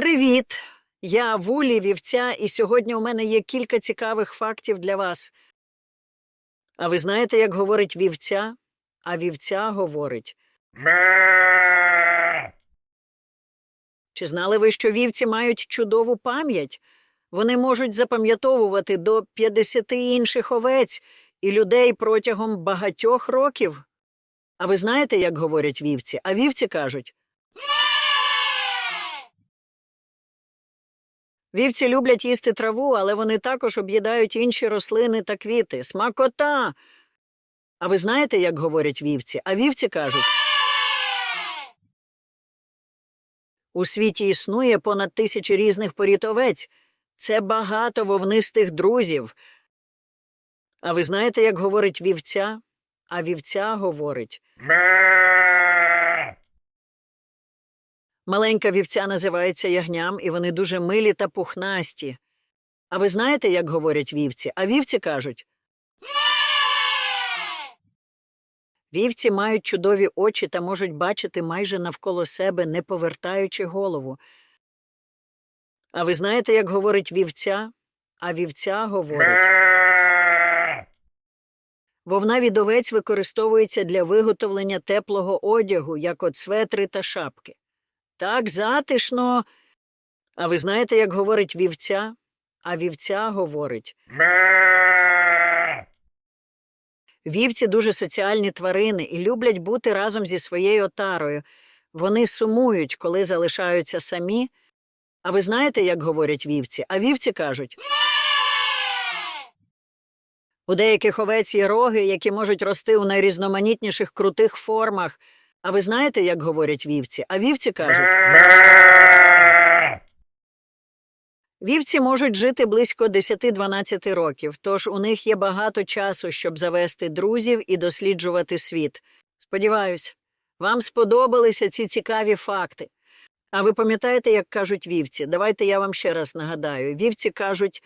Привіт! Я Вулі Вівця, і сьогодні у мене є кілька цікавих фактів для вас. А ви знаєте, як говорить вівця? А вівця говорить. Чи знали ви, що вівці мають чудову пам'ять? Вони можуть запам'ятовувати до 50 інших овець і людей протягом багатьох років. А ви знаєте, як говорять вівці? А вівці кажуть. Вівці люблять їсти траву, але вони також об'їдають інші рослини та квіти. Смакота. А ви знаєте, як говорять вівці? А вівці кажуть. У світі існує понад тисячі різних порід овець. Це багато вовнистих друзів. А ви знаєте, як говорить вівця? А вівця говорить. Маленька вівця називається ягням, і вони дуже милі та пухнасті. А ви знаєте, як говорять вівці? А вівці кажуть. Вівці мають чудові очі та можуть бачити майже навколо себе, не повертаючи голову. А ви знаєте, як говорить вівця? А вівця говорить. Вовна від овець використовується для виготовлення теплого одягу, як от светри та шапки. Так затишно. А ви знаєте, як говорить вівця? А вівця говорить. Вівці дуже соціальні тварини і люблять бути разом зі своєю отарою. Вони сумують, коли залишаються самі. А ви знаєте, як говорять вівці? А вівці кажуть. У деяких овець є роги, які можуть рости у найрізноманітніших крутих формах. А ви знаєте, як говорять вівці? А вівці кажуть. Вівці можуть жити близько 10-12 років, тож у них є багато часу, щоб завести друзів і досліджувати світ. Сподіваюсь, вам сподобалися ці цікаві факти. А ви пам'ятаєте, як кажуть вівці? Давайте я вам ще раз нагадаю. Вівці кажуть.